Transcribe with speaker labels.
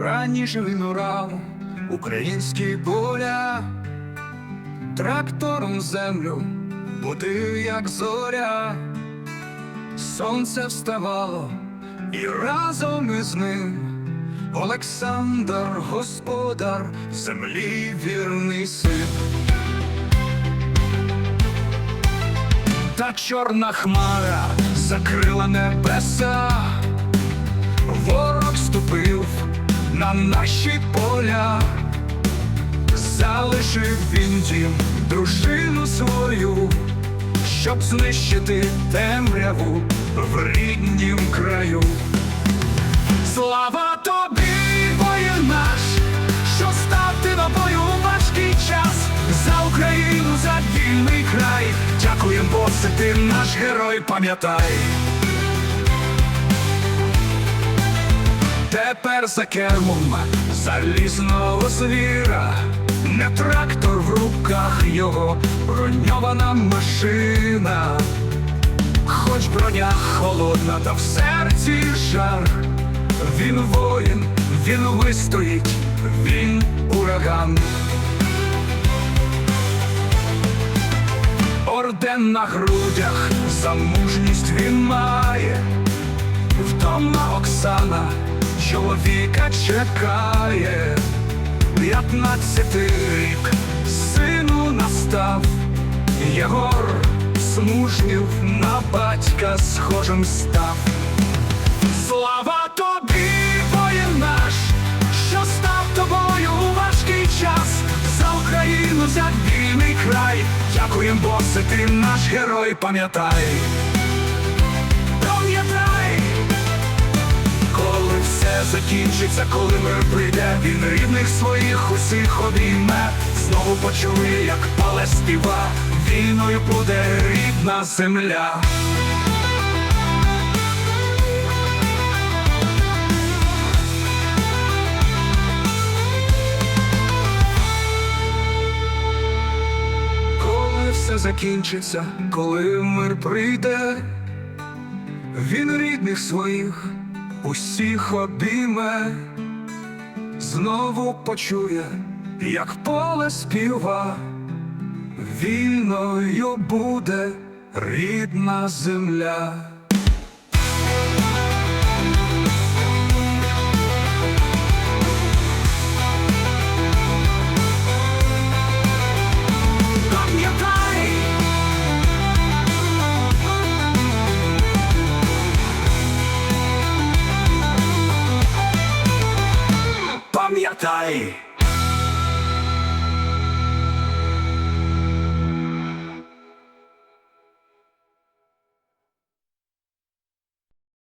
Speaker 1: Раніше він урав українські поля, трактором землю будив, як зоря, сонце вставало, і разом із ним Олександр, господар, землі вірний син. Та чорна хмара закрила небеса, на наші поля, залишив він дім, дружину свою, щоб знищити темряву в ріднім краю. Слава тобі, воїн наш, що став ти на бою важкий час за Україну, за вільний край. Дякуєм, бо ти наш герой, пам'ятай. Тепер за кермом залізного звіра, не трактор в руках його, броньована машина. Хоч броня холодна, та в серці жар. Він воїн, він вистоїть, він ураган. Орден на грудях, за мужність він має. Вдома Оксана чоловіка чекає. П'ятнадцятий рік сину настав, Єгор смужнів на батька схожим став. Слава тобі, воїн наш, що став тобою у важкий час за Україну, за вільний край. Дякуєм, бо це ти наш герой. Пам'ятай, закінчиться, коли мир прийде, він рідних своїх усіх обійме, знову почує, як пале співа, війною буде рідна земля. Коли все закінчиться, коли мир прийде, він рідних своїх усіх обійме, знову почує, як поле співа, вільною буде рідна земля. Пам'ятай.